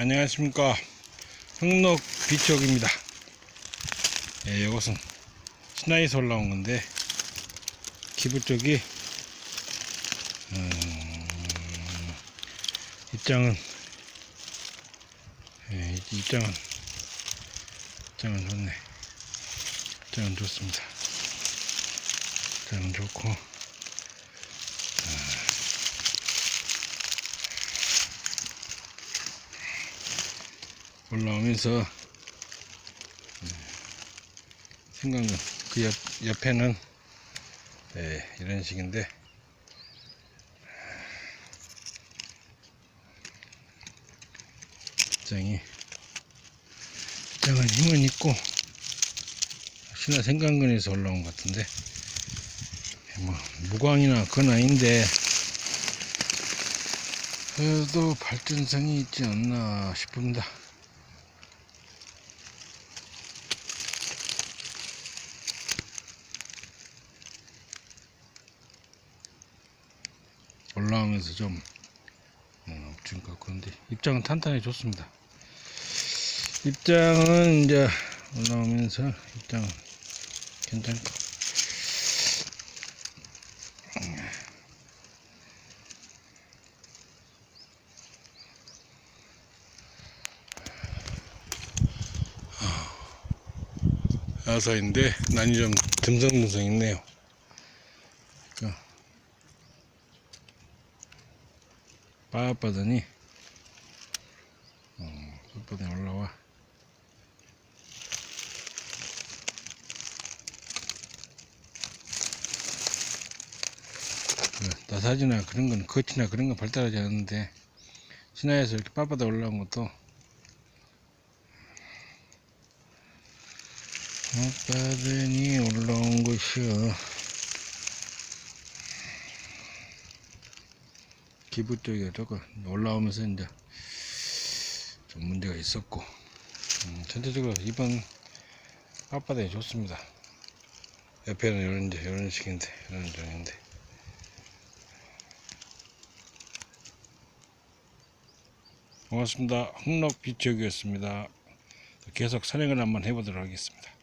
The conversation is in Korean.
안녕하십니까. 흥록 비치옥입니다. 예, 이것은 신화에서 올라온 건데 기부 쪽이 음, 입장은 예, 이- 입장은 입장은 좋네. 입장은 좋습니다. 입장은 좋고 올라오면서 음, 생강은 그 옆, 옆에는 예, 이런 식인데 입장이 입장은 힘은 있고 신화 생강근에서 올라온 것 같은데 뭐 무광이나 그건 아닌데 그래도 발전성이 있지 않나 싶습니다. 올라오면서 좀 음, 좀 그런데 입장은 탄탄해 좋습니다. 입장은 이제 올라오면서 입장 괜찮고 야사인데 난이 좀 듬성듬성 있네요. 빠빠더니 음, 빠빠더니 올라와. 그 나사지나 그런 건 거치나 그런 건 발달하지 않는데 신화에서 이렇게 빠빠다 올라온 것도 빠빠더니 올라온 것이요 기부 쪽에 조금 올라오면서 이제 좀 문제가 있었고 음, 전체적으로 이번 앞바다에 좋습니다 옆에는 이런 이런 식인데 이런 종인데 고맙습니다. 흥록 비치역이었습니다. 계속 산행을 한번 해보도록 하겠습니다.